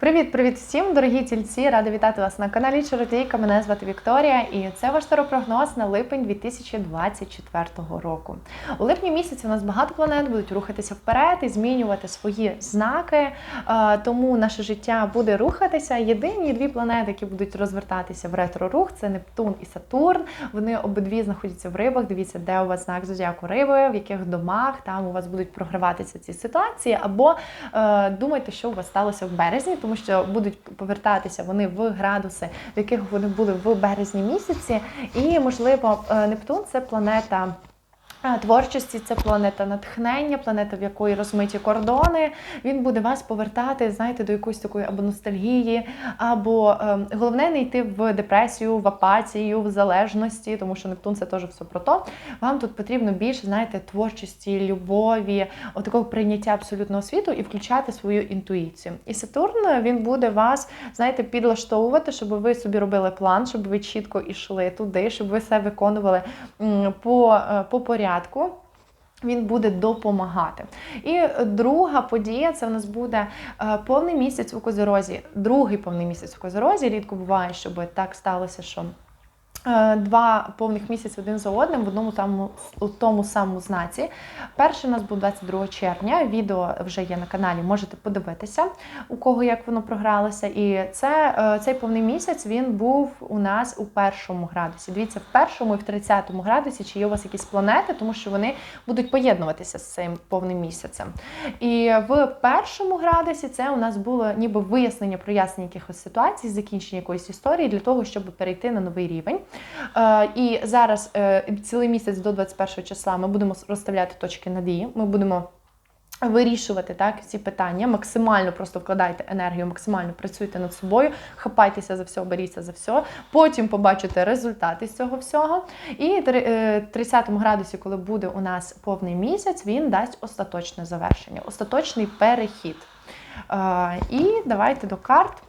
Привіт-привіт всім, дорогі тільці! Рада вітати вас на каналі Чародійка. Мене звати Вікторія, і це ваш таропрогноз на липень 2024 року. У липні місяці у нас багато планет будуть рухатися вперед і змінювати свої знаки. Е, Тому наше життя буде рухатися. Єдині дві планети, які будуть розвертатися в ретро-рух, це Нептун і Сатурн. Вони обидві знаходяться в рибах. Дивіться, де у вас знак зодіаку риби, в яких домах там у вас будуть програватися ці ситуації, або е, думайте, що у вас сталося в березні, тому що будуть повертатися вони в градуси, в яких вони були в березні місяці. І можливо, е, Нептун це планета. Е, Творчості це планета натхнення, планета, в якої розмиті кордони. Він буде вас повертати, знаєте, до якоїсь такої або ностальгії, або е, головне не йти в депресію, в апатію, в залежності, тому що Нептун це теж все про то. Вам тут потрібно більше, знаєте, творчості, любові, отакого прийняття абсолютного світу і включати свою інтуїцію. І Сатурн він буде вас, знаєте, підлаштовувати, щоб ви собі робили план, щоб ви чітко йшли туди, щоб ви все виконували по, е, по порядку. Він буде допомагати. І друга подія це в нас буде е, повний місяць у Козорозі. Другий повний місяць у Козорозі. Рідко буває, щоб так сталося, що два повних місяці один за одним в одному тому, у тому самому знаці. Перший у нас був 22 червня. Відео вже є на каналі, можете подивитися, у кого як воно програлося. І це, е, цей повний місяць він був у нас у першому градусі. Дивіться, в першому і в 30 градусі, чи є у вас якісь планети, тому що вони будуть поєднуватися з цим повним місяцем. І в першому градусі це у нас було ніби вияснення, прояснення якихось ситуацій, закінчення якоїсь історії для того, щоб перейти на новий рівень. Е, І зараз е, цілий місяць до 21 числа ми будемо розставляти точки над «і», Ми будемо. Вирішувати так ці питання, максимально просто вкладайте енергію, максимально працюйте над собою, хапайтеся за все, беріться за все. Потім побачите результати з цього всього. І в 30 градусі, коли буде у нас повний місяць, він дасть остаточне завершення, остаточний перехід. Е, І давайте до карт.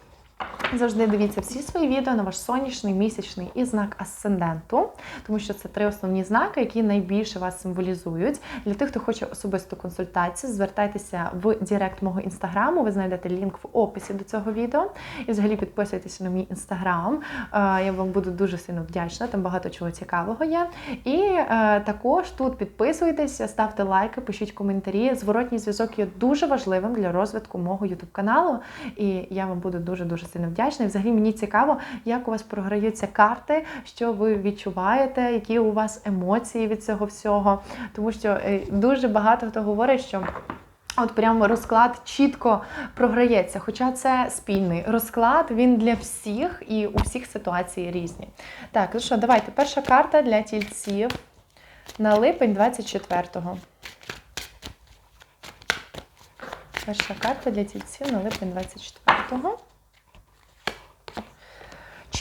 Завжди дивіться всі свої відео на ваш сонячний, місячний і знак асценденту, тому що це три основні знаки, які найбільше вас символізують. Для тих, хто хоче особисту консультацію, звертайтеся в Директ мого інстаграму. Ви знайдете лінк в описі до цього відео. І взагалі підписуйтеся на мій інстаграм. Е, Я вам буду дуже сильно вдячна, там багато чого цікавого є. І е, також тут підписуйтеся, ставте лайки, пишіть коментарі. Зворотній зв'язок є дуже важливим для розвитку мого ютуб каналу. І я вам буду дуже дуже сильно вдячна. І взагалі мені цікаво, як у вас програються карти, що ви відчуваєте, які у вас емоції від цього всього. Тому що е, дуже багато хто говорить, що. От прямо розклад чітко програється, хоча це спільний розклад, він для всіх і у всіх ситуації різні. Так, ну що, давайте. Перша карта для тільців на липень 24-го. Перша карта для тільців на липень 24-го.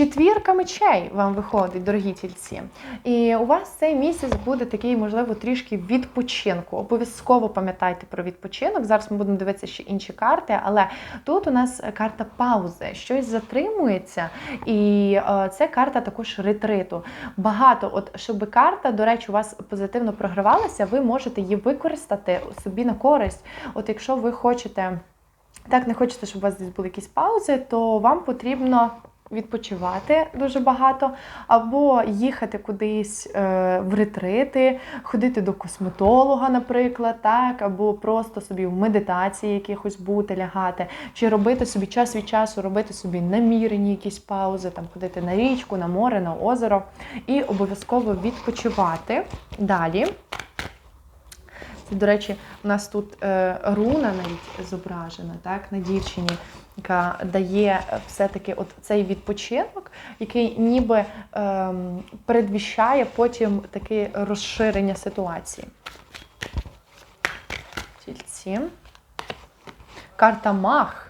Четвірка мечей вам виходить, дорогі тільці. І у вас цей місяць буде такий, можливо, трішки відпочинку. Обов'язково пам'ятайте про відпочинок. Зараз ми будемо дивитися ще інші карти, але тут у нас карта паузи, щось затримується, і е, це карта також ретриту. Багато, от щоб карта, до речі, у вас позитивно програвалася, ви можете її використати собі на користь. От якщо ви хочете. Так, не хочете, щоб у вас десь були якісь паузи, то вам потрібно відпочивати дуже багато, або їхати кудись е, в ретрити, ходити до косметолога, наприклад, так, або просто собі в медитації якихось бути, лягати, чи робити собі час від часу, робити собі намірені якісь паузи, там ходити на річку, на море, на озеро, і обов'язково відпочивати. Далі. До речі, у нас тут е, руна навіть зображена, так, на дівчині, яка дає все-таки от цей відпочинок, який ніби е, передвіщає потім таке розширення ситуації. Тільці. Карта Мах.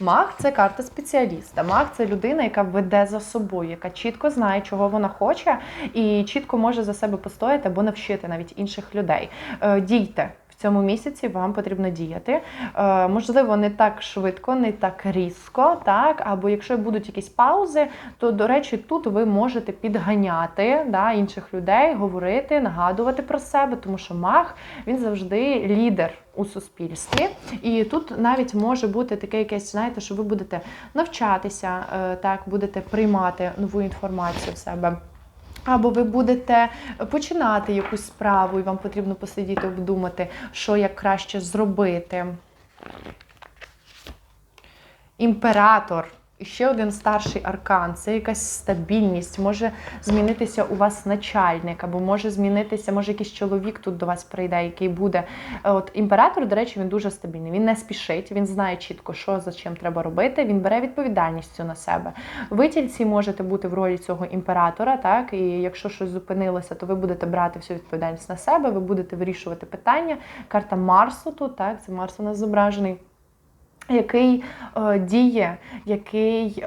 Маг це карта спеціаліста. Маг це людина, яка веде за собою, яка чітко знає, чого вона хоче, і чітко може за себе постояти або навчити навіть інших людей. Е, Дійте цьому місяці вам потрібно діяти. Е, можливо, не так швидко, не так різко, так, або якщо будуть якісь паузи, то, до речі, тут ви можете підганяти да, інших людей, говорити, нагадувати про себе, тому що маг він завжди лідер у суспільстві. І тут навіть може бути таке якесь, знаєте, що ви будете навчатися, е, так, будете приймати нову інформацію в себе. Або ви будете починати якусь справу, і вам потрібно посидіти, обдумати, що як краще зробити. Імператор. Ще один старший аркан це якась стабільність. Може змінитися у вас начальник, або може змінитися, може якийсь чоловік тут до вас прийде, який буде. От імператор, до речі, він дуже стабільний. Він не спішить, він знає чітко, що за чим треба робити. Він бере відповідальність цю на себе. Ви тільці можете бути в ролі цього імператора, так і якщо щось зупинилося, то ви будете брати всю відповідальність на себе, ви будете вирішувати питання. Карта Марсу тут, так, це Марс у нас зображений який е, діє, який, е,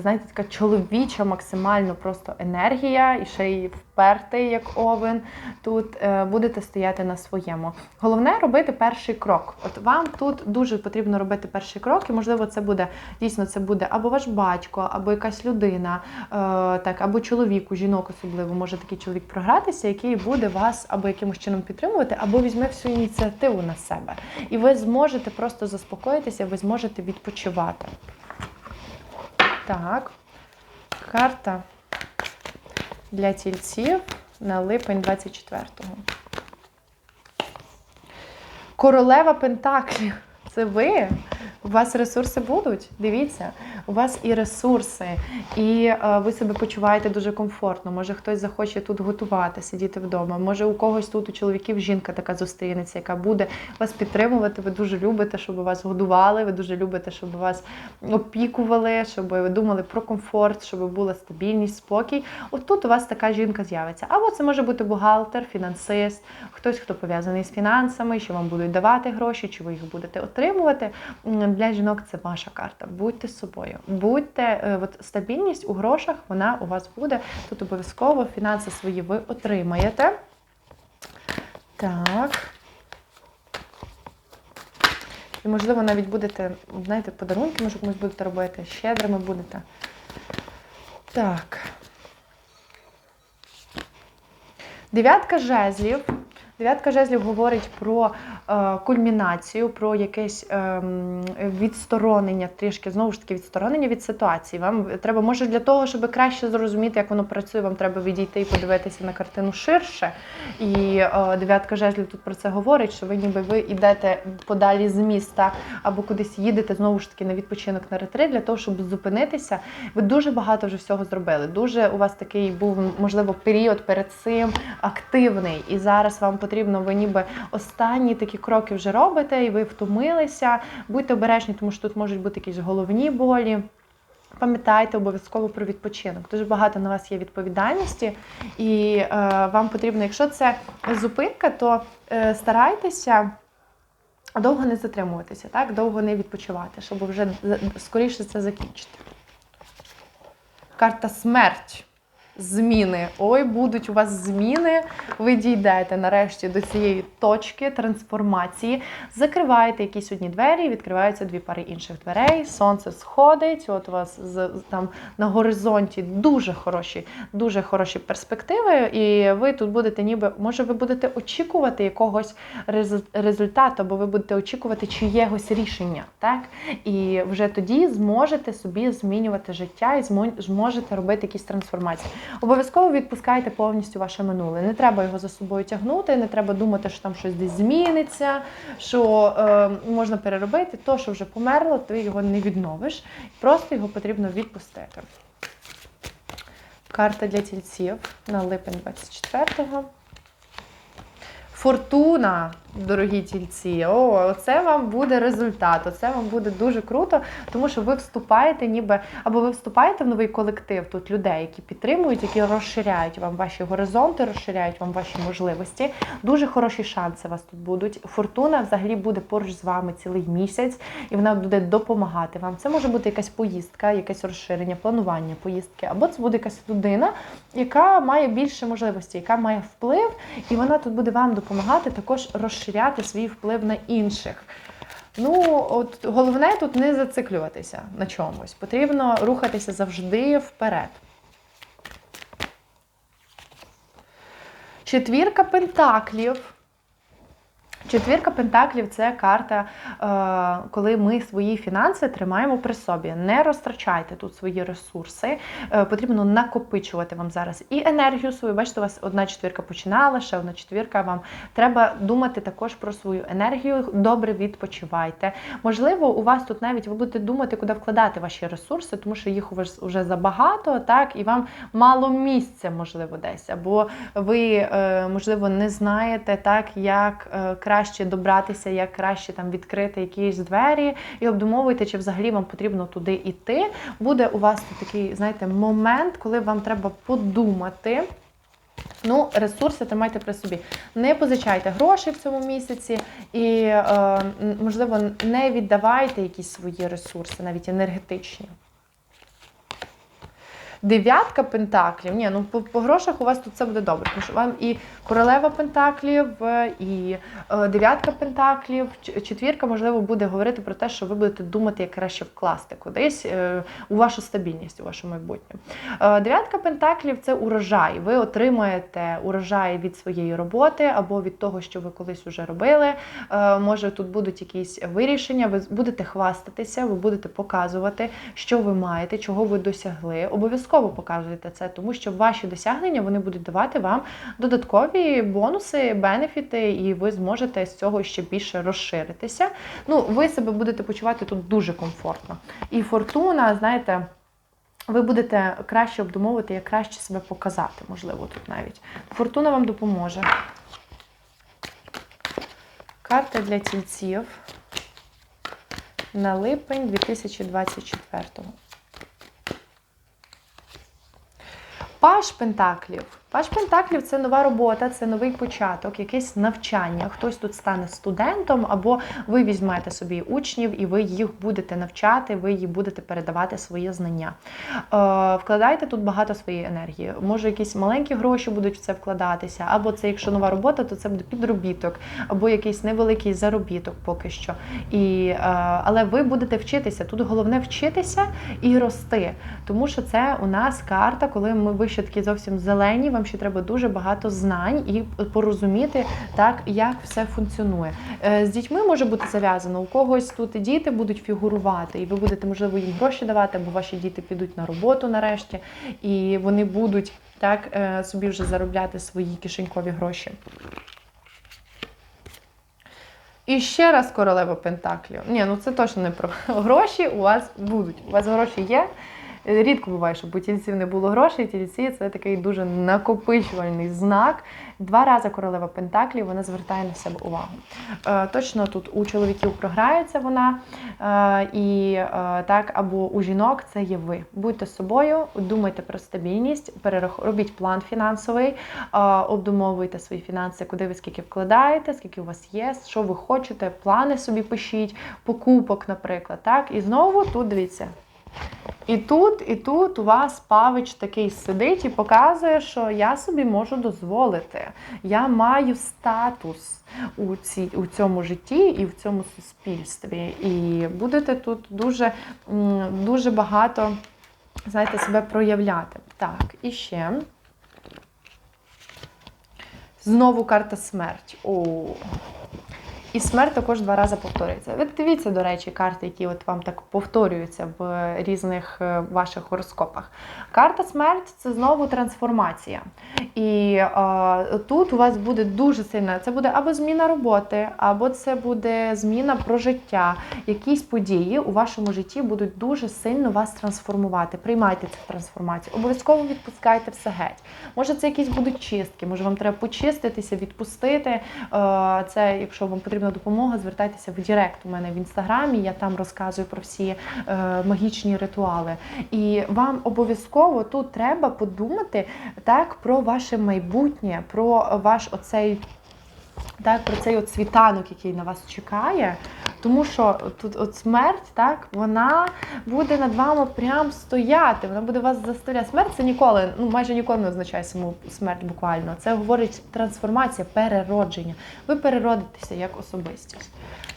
знаєте, така чоловіча максимально просто енергія, і ще й впертий, як овен. Тут е, будете стояти на своєму. Головне робити перший крок. От вам тут дуже потрібно робити перший крок, і можливо, це буде дійсно це буде або ваш батько, або якась людина, е, так, або чоловік, у жінок особливо може такий чоловік програтися, який буде вас або якимось чином підтримувати, або візьме всю ініціативу на себе. І ви зможете просто заспокоїтися, ви зможете відпочивати. Так, карта для тільців на липень 24-го. Королева Пентаклів. Це ви? У вас ресурси будуть? Дивіться, у вас і ресурси, і е, ви себе почуваєте дуже комфортно. Може хтось захоче тут готувати, сидіти вдома. Може у когось тут у чоловіків жінка така зустрінеться, яка буде вас підтримувати. Ви дуже любите, щоб вас годували. Ви дуже любите, щоб вас опікували, щоб ви думали про комфорт, щоб була стабільність, спокій. От тут у вас така жінка з'явиться. Або це може бути бухгалтер, фінансист, хтось, хто пов'язаний з фінансами, що вам будуть давати гроші, чи ви їх будете отримувати. Для жінок це ваша карта. Будьте собою. Будьте е, от стабільність у грошах, вона у вас буде. Тут обов'язково фінанси свої ви отримаєте. Так. І, можливо, навіть будете, знаєте, подарунки, може комусь будете робити, щедрими будете. Так. Дев'ятка жезлів. Дев'ятка жезлів говорить про е, кульмінацію, про якесь е, відсторонення, трішки знову ж таки відсторонення від ситуації. Вам треба, може, для того, щоб краще зрозуміти, як воно працює, вам треба відійти і подивитися на картину ширше. І е, дев'ятка жезлів тут про це говорить, що ви ніби ви йдете подалі з міста або кудись їдете знову ж таки на відпочинок на ретрит для того, щоб зупинитися. Ви дуже багато вже всього зробили. Дуже у вас такий був можливо період перед цим активний, і зараз вам потрібно, ви ніби останні такі кроки вже робите, і ви втомилися. Будьте обережні, тому що тут можуть бути якісь головні болі. Пам'ятайте обов'язково про відпочинок. Дуже багато на вас є відповідальності, і е, вам потрібно, якщо це зупинка, то е, старайтеся довго не затримуватися, так? довго не відпочивати, щоб вже скоріше це закінчити. Карта смерть. Зміни. Ой, будуть у вас зміни. Ви дійдете нарешті до цієї точки трансформації. Закриваєте якісь одні двері, відкриваються дві пари інших дверей. Сонце сходить. От у вас з, там на горизонті дуже хороші, дуже хороші перспективи. І ви тут будете, ніби може, ви будете очікувати якогось результату, або ви будете очікувати чиєгось рішення. Так? І вже тоді зможете собі змінювати життя і зможете робити якісь трансформації. Обов'язково відпускайте повністю ваше минуле. Не треба його за собою тягнути, не треба думати, що там щось десь зміниться, що е, можна переробити. То, що вже померло, ти його не відновиш. Просто його потрібно відпустити. Карта для тільців на липень 24-го. Фортуна, дорогі тільці. О, це вам буде результат. Оце вам буде дуже круто, тому що ви вступаєте, ніби або ви вступаєте в новий колектив тут людей, які підтримують, які розширяють вам ваші горизонти, розширяють вам ваші можливості. Дуже хороші шанси вас тут будуть. Фортуна взагалі буде поруч з вами цілий місяць, і вона буде допомагати вам. Це може бути якась поїздка, якесь розширення, планування поїздки, або це буде якась людина, яка має більше можливостей, яка має вплив, і вона тут буде вам допомагати також розширяти розширяти свій вплив на інших. Ну, от головне тут не зациклюватися на чомусь. Потрібно рухатися завжди вперед. Четвірка пентаклів. Четвірка пентаклів це карта, е, коли ми свої фінанси тримаємо при собі. Не розтрачайте тут свої ресурси. Е, Потрібно накопичувати вам зараз і енергію свою. Бачите, у вас одна четвірка починала, ще одна четвірка. Вам треба думати також про свою енергію. Добре відпочивайте. Можливо, у вас тут навіть ви будете думати, куди вкладати ваші ресурси, тому що їх у вас вже забагато, так і вам мало місця, можливо, десь. Або ви, е, можливо, не знаєте так, як е, краще добратися, як краще там відкрити якісь двері, і обдумовуєте, чи взагалі вам потрібно туди йти. Буде у вас такий, знаєте, момент, коли вам треба подумати. Ну, ресурси тримайте при собі. Не позичайте грошей в цьому місяці і, е, можливо, не віддавайте якісь свої ресурси, навіть енергетичні. Дев'ятка пентаклів. Ні, ну по, по грошах у вас тут все буде добре. Тому що вам і королева пентаклів, е, і е, дев'ятка пентаклів, четвірка, можливо, буде говорити про те, що ви будете думати, як краще вкласти кудись е, у вашу стабільність, у ваше майбутнє. Е, дев'ятка пентаклів це урожай. Ви отримаєте урожай від своєї роботи або від того, що ви колись вже робили. Е, може, тут будуть якісь вирішення, ви будете хвастатися, ви будете показувати, що ви маєте, чого ви досягли. Обов'язково показуйте це, тому що ваші досягнення вони будуть давати вам додаткові бонуси, бенефіти, і ви зможете з цього ще більше розширитися. Ну, ви себе будете почувати тут дуже комфортно. І фортуна, знаєте. Ви будете краще обдумовувати, як краще себе показати, можливо, тут навіть. Фортуна вам допоможе. Карта для тільців на липень 2024. Паш Пентаклів. Паш Пентаклів це нова робота, це новий початок, якесь навчання. Хтось тут стане студентом, або ви візьмете собі учнів і ви їх будете навчати, ви їй будете передавати свої знання. Е, вкладайте тут багато своєї енергії. Може, якісь маленькі гроші будуть в це вкладатися, або це, якщо нова робота, то це буде підробіток, або якийсь невеликий заробіток поки що. І, е, але ви будете вчитися. Тут головне вчитися і рости. Тому що це у нас карта, коли ми ви ще такі зовсім зелені, вам ще треба дуже багато знань і порозуміти, так, як все функціонує. Е, З дітьми може бути зав'язано, у когось тут діти будуть фігурувати, і ви будете, можливо, їм гроші давати, або ваші діти підуть на роботу нарешті, і вони будуть так е, собі вже заробляти свої кишенькові гроші. І ще раз королева Пентаклів. Ні, ну це точно не про гроші. У вас будуть. У вас гроші є. Рідко буває, щоб у тільців не було грошей. Тільці це такий дуже накопичувальний знак. Два рази королева Пентаклів вона звертає на себе увагу. Е, точно тут у чоловіків програється вона, е, і е, так, або у жінок це є ви. Будьте собою, думайте про стабільність, робіть план фінансовий, обдумовуйте свої фінанси, куди ви скільки вкладаєте, скільки у вас є, що ви хочете, плани собі пишіть, покупок, наприклад. Так? І знову тут дивіться. І тут, і тут у вас павич такий сидить і показує, що я собі можу дозволити. Я маю статус у, ці, у цьому житті і в цьому суспільстві. І будете тут дуже, дуже багато, знаєте, себе проявляти. Так, і ще. Знову карта смерть. О. І смерть також два рази повторюється. Ви дивіться, до речі, карти, які от вам так повторюються в різних е, ваших гороскопах. Карта смерть це знову трансформація. І е, тут у вас буде дуже сильна, це буде або зміна роботи, або це буде зміна про життя. Якісь події у вашому житті будуть дуже сильно вас трансформувати. Приймайте цю трансформацію. Обов'язково відпускайте все геть. Може, це якісь будуть чистки, може вам треба почиститися, відпустити. Е, Це, якщо вам потрібна допомога, звертайтеся в Директ у мене в інстаграмі. Я там розказую про всі е, магічні ритуали. І вам обов'язково тут треба подумати так про ваше майбутнє, про ваш оцей. Так, про цей от світанок, який на вас чекає, Тому що тут от смерть, так, вона буде над вами прям стояти, вона буде вас заставляти. Смерть це ніколи, ну майже ніколи не означає саму смерть буквально. Це говорить трансформація, переродження. Ви переродитеся як особистість.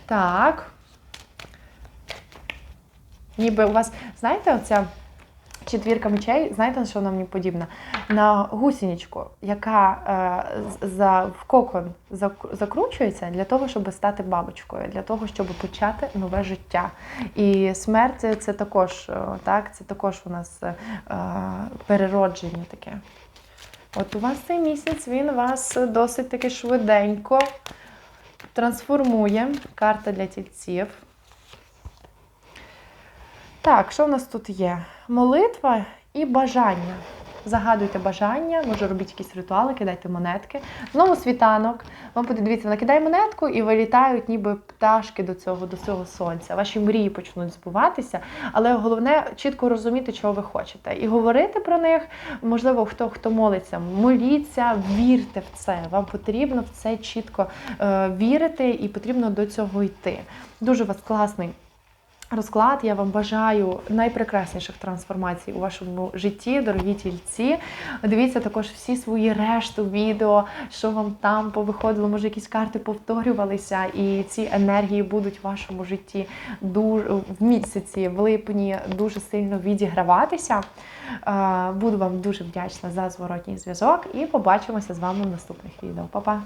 Так. Ніби у вас, знаєте, оця четвірка мечей, знаєте, на що вона мені подібна? На гусінічку, яка е, за, в кокон закручується для того, щоб стати бабочкою, для того, щоб почати нове життя. І смерть це- також, е, так, це також у нас е, переродження таке. От у вас цей місяць він вас досить таки швиденько трансформує. Карта для тільців. Так, що в нас тут є? Молитва і бажання. Загадуйте бажання, може робіть якісь ритуали, кидайте монетки. Знову світанок. Вам буде дивіться, накидай монетку і вилітають ніби пташки до цього, до цього сонця. Ваші мрії почнуть збуватися, але головне чітко розуміти, чого ви хочете. І говорити про них, можливо, хто хто молиться, моліться, вірте в це. Вам потрібно в це чітко е, вірити і потрібно до цього йти. Дуже у вас класний розклад. Я вам бажаю найпрекрасніших трансформацій у вашому житті, дорогі тільці. Дивіться також всі свої решту відео, що вам там повиходило, може якісь карти повторювалися, і ці енергії будуть в вашому житті дуже в місяці, в липні дуже сильно відіграватися. Е, Буду вам дуже вдячна за зворотній зв'язок і побачимося з вами в наступних відео. Па-па!